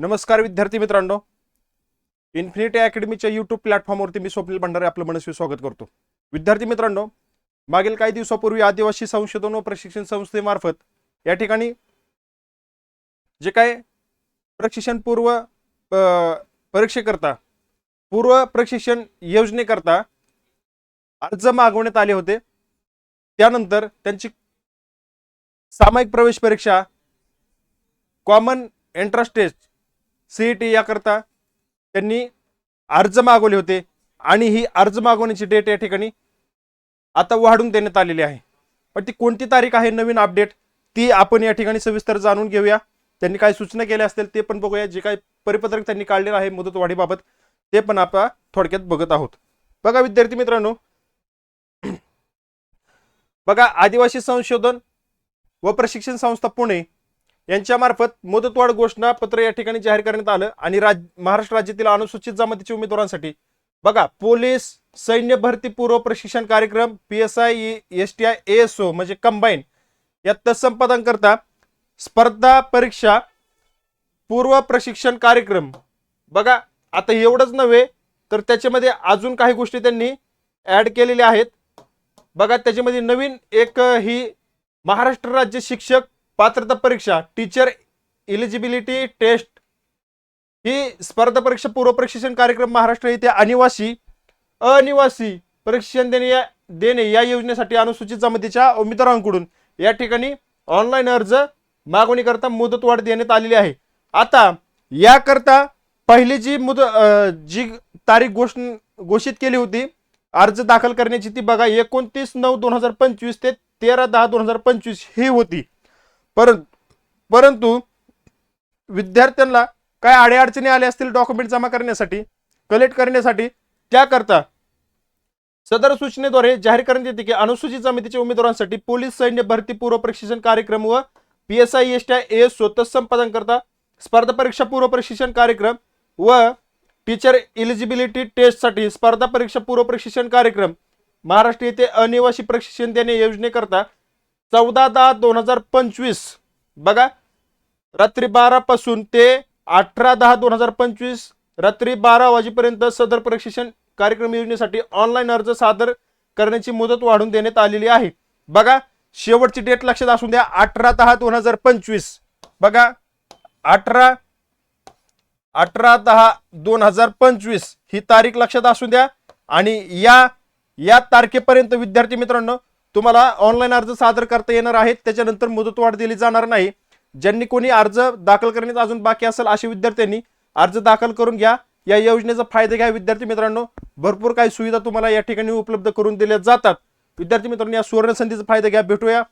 नमस्कार विद्यार्थी मित्रांनो. इन्फिनिटी अकॅडमीच्या यूट्यूब प्लॅटफॉर्मवरती मी स्वप्नील भंडारे आपलं मनस्वी स्वागत करतो. विद्यार्थी मित्रांनो मागील काही दिवसापूर्वी आदिवासी संशोधन व प्रशिक्षण संस्थेमार्फत या ठिकाणी जे काय प्रशिक्षण पूर्व परीक्षेकरता पूर्व प्रशिक्षण योजनेकरता अर्ज मागवण्यात आले होते. त्यानंतर त्यांची सामायिक प्रवेश परीक्षा common entrance test C E T याकरता त्यांनी अर्ज मागवले होते आणि ही अर्ज मागवण्याची डेट या ठिकाणी आता वाढून देण्यात आलेली आहे. पण ती कोणती तारीख आहे नवीन अपडेट ती आपण या ठिकाणी सविस्तर जाणून घेऊया. त्यांनी काय सूचना केल्या असतील ते पण बघूया. जे काही परिपत्रक त्यांनी काढलेलं आहे मुदतवाढीबाबत ते पण आपण थोडक्यात बघत आहोत. बघा विद्यार्थी मित्रांनो बघा आदिवासी संशोधन व प्रशिक्षण संस्था पुणे यांच्यामार्फत मुदतवाढ घोषणा पत्र या ठिकाणी जाहीर करण्यात आलं आणि राज महाराष्ट्र राज्यातील अनुसूचित जमातीच्या उमेदवारांसाठी. बघा पोलीस सैन्य भरती पूर्व प्रशिक्षण कार्यक्रम P S I S T I S O म्हणजे कंबाईन या तत्संपादन करता स्पर्धा परीक्षा पूर्व प्रशिक्षण कार्यक्रम. बघा आता एवढंच नव्हे तर त्याच्यामध्ये अजून काही गोष्टी त्यांनी ॲड केलेल्या आहेत. बघा त्याच्यामध्ये नवीन एक ही महाराष्ट्र राज्य शिक्षक पात्रता परीक्षा टीचर इलिजिबिलिटी टेस्ट ही स्पर्धा परीक्षा पूर्व प्रशिक्षण कार्यक्रम महाराष्ट्र येथे अनिवासी अनिवासी प्रशिक्षण देणे या देणे या योजनेसाठी अनुसूचित जमातीच्या उमेदवारांकडून या ठिकाणी ऑनलाईन अर्ज मागणीकरता मुदतवाढ देण्यात आलेली आहे. आता याकरता पहिली जी मुद जी तारीख घोष घोषित केली होती अर्ज दाखल करण्याची ती बघा एकोणतीस नऊ दोन हजार पंचवीस ते तेरा दहा दोन हजार पंचवीस ही होती. परंतु परंतु विद्यार्थ्यांना काय अडीअडचणी आल्या असतील डॉक्युमेंट जमा करण्यासाठी कलेक्ट करण्यासाठी त्याकरता सदर सूचनेद्वारे जाहीर करण्यात येते की अनुसूचित समितीच्या उमेदवारांसाठी पोलीस सैन्य भरती पूर्व प्रशिक्षण कार्यक्रम व P S I S T S स्वतः संपादन करता स्पर्धा परीक्षा पूर्व प्रशिक्षण कार्यक्रम व टीचर इलिजिबिलिटी टेस्टसाठी स्पर्धा परीक्षा पूर्व प्रशिक्षण कार्यक्रम महाराष्ट्र येथे अनिवासी प्रशिक्षण देणे योजनेकरता चौदा दहा दोन हजार पंचवीस. बघा रात्री बारा पासून ते अठरा दहा दोन हजार पंचवीस रात्री बारा वाजेपर्यंत सदर प्रशिक्षण कार्यक्रम योजनेसाठी ऑनलाईन अर्ज सादर करण्याची मुदत वाढवून देण्यात आलेली आहे. बघा शेवटची डेट लक्षात असून द्या अठरा दहा दोन हजार पंचवीस. बघा अठरा अठरा दहा दोन हजार पंचवीस ही तारीख लक्षात असू द्या. आणि या या तारखेपर्यंत विद्यार्थी मित्रांनो तुम्हाला ऑनलाईन अर्ज सादर करता येणार आहेत त्याच्यानंतर मुदतवाढ दिली जाणार नाही. ज्यांनी कोणी अर्ज दाखल करण्यात अजून बाकी असेल अशा विद्यार्थ्यांनी अर्ज दाखल करून घ्या. या योजनेचा फायदा घ्या. विद्यार्थी मित्रांनो भरपूर काही सुविधा तुम्हाला या ठिकाणी उपलब्ध करून दिल्या जातात. विद्यार्थी मित्रांनो या सुवर्ण संधीचा फायदा घ्या. भेटूया.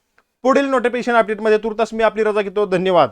पुढील नोटिफिकेशन अपडेटमध्ये तुर्तास मी आपली रजा घेतो. धन्यवाद.